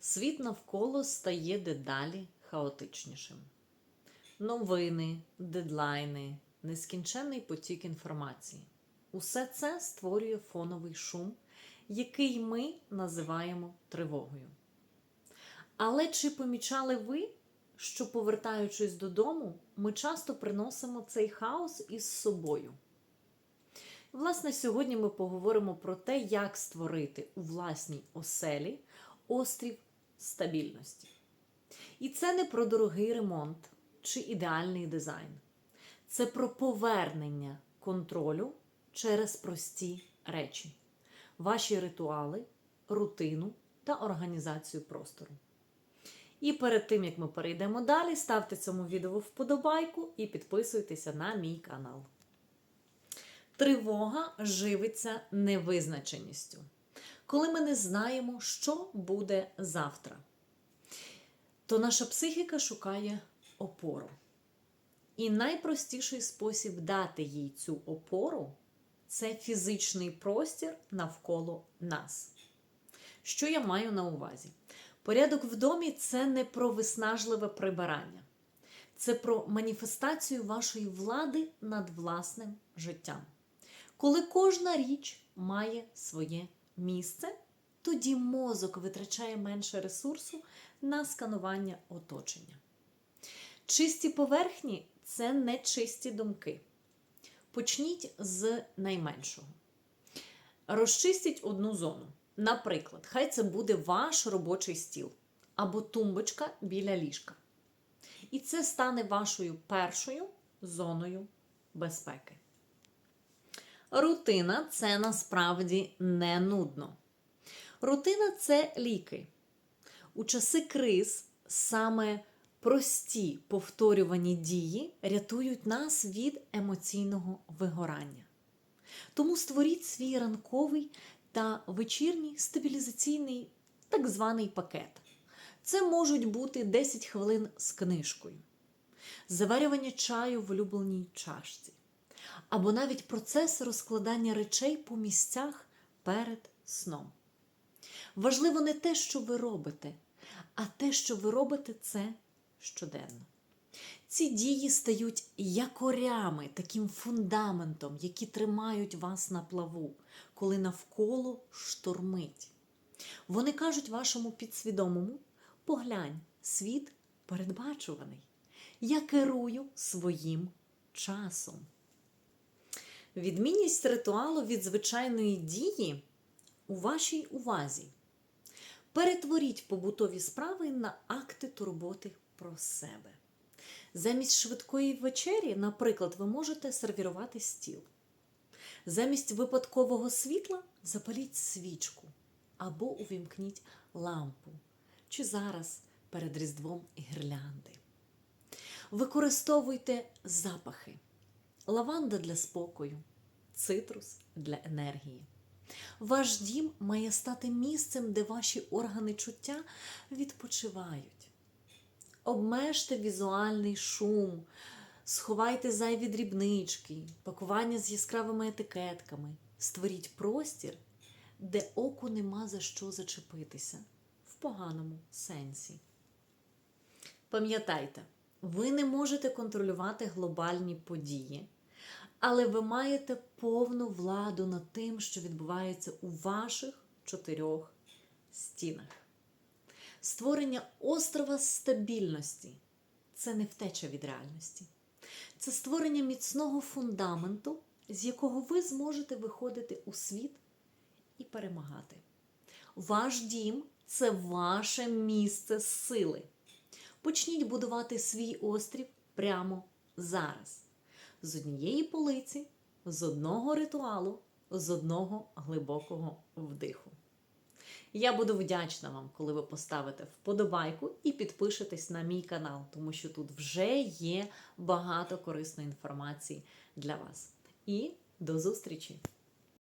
Світ навколо стає дедалі хаотичнішим. Новини, дедлайни, нескінченний потік інформації. Усе це створює фоновий шум, який ми називаємо тривогою. Але чи помічали ви, що, повертаючись додому, ми часто приносимо цей хаос із собою? Власне, сьогодні ми поговоримо про те, як створити у власній оселі острів стабільності. І це не про дорогий ремонт чи ідеальний дизайн. Це про повернення контролю через прості речі, ваші ритуали, рутину та організацію простору. І перед тим, як ми перейдемо далі, ставте цьому відео вподобайку і підписуйтеся на мій канал. Тривога живиться невизначеністю, коли ми не знаємо, що буде завтра. То наша психіка шукає опору. І найпростіший спосіб дати їй цю опору це фізичний простір навколо нас. Що я маю на увазі? Порядок в домі це не про виснажливе прибирання, це про маніфестацію вашої влади над власним життям. Коли кожна річ має своє місце, тоді мозок витрачає менше ресурсу на сканування оточення. Чисті поверхні це не чисті думки. Почніть з найменшого. Розчистіть одну зону. Наприклад, хай це буде ваш робочий стіл або тумбочка біля ліжка. І це стане вашою першою зоною безпеки. Рутина це насправді не нудно. Рутина це ліки. У часи криз саме прості повторювані дії рятують нас від емоційного вигорання. Тому створіть свій ранковий та вечірній стабілізаційний так званий пакет. Це можуть бути 10 хвилин з книжкою, заварювання чаю в улюбленій чашці, або навіть процес розкладання речей по місцях перед сном. Важливо не те, що ви робите, а те, що ви робите це щоденно. Ці дії стають якорями, таким фундаментом, які тримають вас на плаву, коли навколо штормить. Вони кажуть вашому підсвідомому: поглянь, світ передбачуваний. Я керую своїм часом. Відмінність ритуалу від звичайної дії у вашій увазі. Перетворіть побутові справи на акти турботи про себе. Замість швидкої вечері, наприклад, ви можете сервірувати стіл. Замість випадкового світла запаліть свічку або увімкніть лампу, чи зараз перед Різдвом гірлянди. Використовуйте запахи, лаванда для спокою, цитрус для енергії. Ваш дім має стати місцем, де ваші органи чуття відпочивають. Обмежте візуальний шум, сховайте зайві дрібнички, пакування з яскравими етикетками. Створіть простір, де оку нема за що зачепитися в поганому сенсі. Пам'ятайте, ви не можете контролювати глобальні події, але ви маєте повну владу над тим, що відбувається у ваших чотирьох стінах. Створення острова стабільності це не втеча від реальності. Це створення міцного фундаменту, з якого ви зможете виходити у світ і перемагати. Ваш дім це ваше місце сили. Почніть будувати свій острів прямо зараз. З однієї полиці, з одного ритуалу, з одного глибокого вдиху. Я буду вдячна вам, коли ви поставите вподобайку і підпишетесь на мій канал, тому що тут вже є багато корисної інформації для вас. І до зустрічі!